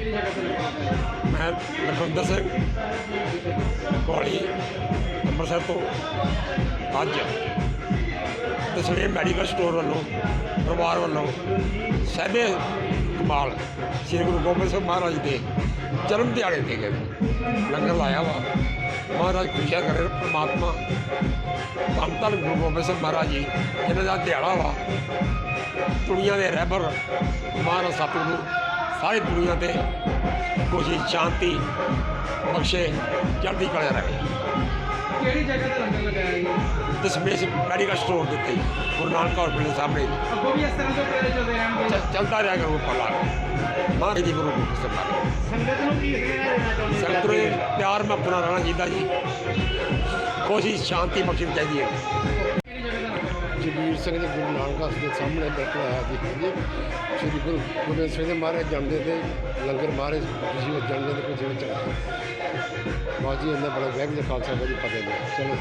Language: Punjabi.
ਮੈਂ ਲਖਵਿੰਦਰ ਸਿੰਘ ਕੋਲੀ ਅੰਮ੍ਰਿਤਸਰ ਤੋਂ ਅੱਜ ਦਸਵੇਂ ਮੈਡੀਕਲ ਸਟੋਰ ਵੱਲੋਂ, ਪਰਿਵਾਰ ਵੱਲੋਂ ਸਹਿਬੇ ਕਮਾਲ ਸ੍ਰੀ ਗੁਰੂ ਗੋਬਿੰਦ ਸਿੰਘ ਮਹਾਰਾਜ ਦੇ ਜਨਮ ਦਿਹਾੜੇ ਤੇ ਗਏ ਲੰਗਰ ਲਾਇਆ ਵਾ। ਮਹਾਰਾਜ ਖੁਸ਼ੀਆਂ ਕਰੇ, ਪ੍ਰਮਾਤਮਾ ਧੰਨ ਧੰਨ ਗੁਰੂ ਗੋਬਿੰਦ ਸਿੰਘ ਮਹਾਰਾਜ ਜੀ, ਇਹਨਾਂ ਦਾ ਦਿਹਾੜਾ ਵਾ। ਦੁਨੀਆ ਦੇ ਰਹਿਬਰ ਮਹਾਰਾਜ ਸਤਿਗੁਰੂ ਸਾਰੀ ਦੁਨੀਆ ਤੇ ਖੁਸ਼ੀ ਸ਼ਾਂਤੀ ਬਖਸ਼ੇ ਚੜ੍ਹਦੀ ਕਲਾ ਰਹੇ। ਕਿਹੜੀ ਜਗ੍ਹਾ ਤੇ ਲੰਗਰ ਲਗਾਇਆ ਜੀ? ਦਸਮੇਸ਼ ਮੈਡੀਕਲ ਸਟੋਰ ਦੇ ਉੱਤੇ ਗੁਰੂ ਨਾਨਕ ਹਸਪੀਟਲ ਸਾਹਮਣੇ। ਅੱਗੋਂ ਵੀ ਇਸ ਤਰ੍ਹਾਂ ਦੇ ਪ੍ਰੇਰੇ ਚੱਲਦੇ ਰਹਿਣਗੇ? ਚੱਲਦਾ ਰਿਹਾ ਕਰੂ ਪਲਾ ਮਹਾਰਾਜ ਦੀ ਗੁਰੂ ਸਿੰਘ ਮਹਾਰਾਜ ਸੰਗਤ ਨੂੰ ਕੀ ਦੇਣਾ ਚਾਹੁੰਦੇ ਸੰਗਤ ਨੂੰ ਪਿਆਰ ਮੈਂ ਆਪਣਾ ਰਹਿਣਾ ਚਾਹੀਦਾ ਜੀ। ਖੁਸ਼ੀ ਸ਼ਾਂਤੀ ਬਖਸ਼ਣੀ ਚਾਹੀਦੀ ਹੈ। ਜਗੀਰ ਸਿੰਘ ਦੇ ਗੁਰੂ ਨਾਨਕ ਹਸਪਤਾਲ ਦੇ ਸਾਹਮਣੇ ਬੈਠਾ ਹੋਇਆ ਜੀ। ਜੀ ਸ੍ਰੀ ਗੁਰੂ ਗੋਬਿੰਦ ਸਿੰਘ ਦੇ ਮਹਾਰਾਜ ਜਾਂਦੇ ਦਿਨ ਤੇ ਲੰਗਰ ਮਹਾਰਾਜ ਖੁਸ਼ੀ ਜਾਂਦੇ ਜਨਮ ਦਿਨ ਤੇ ਖੁਸ਼ੀ ਵਿੱਚ ਚੜ੍ਹਾਇਆ ਬਾਜੀ ਇਹਨਾਂ ਬੜਾ ਵੈਗ ਦੇ ਖਾਲਸਾ ਵਾਹਿਗੁਰੂ ਫਤਿਹ ਚਲੋ।